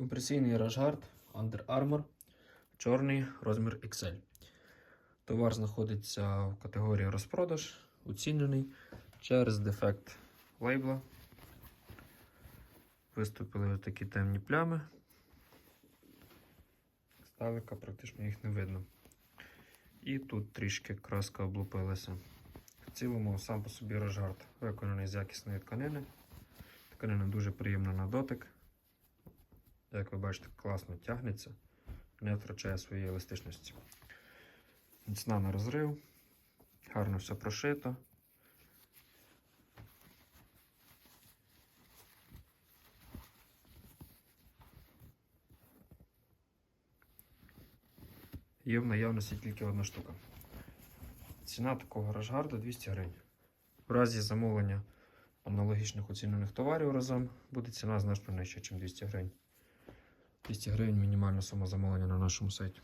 Компресійний Rashguard Under Armour, чорний розмір XL. Товар знаходиться в категорії розпродаж, оцінений через дефект лейбла. Виступили такі темні плями. Сталика практично їх не видно. І тут трішки краска облупилася. В цілому сам по собі рожгард виконаний з якісної тканини. Тканина дуже приємна на дотик. Як ви бачите, класно тягнеться, не втрачає своєї еластичності. Міцна на розрив, гарно все прошито. Є в наявності тільки одна штука. Ціна такого рашгарду 200 гривень. В разі замовлення аналогічних оцінених товарів разом буде ціна значно нижча, ніж 200 гривень. 200 гривень мінімальна сума замовлення на нашому сайті.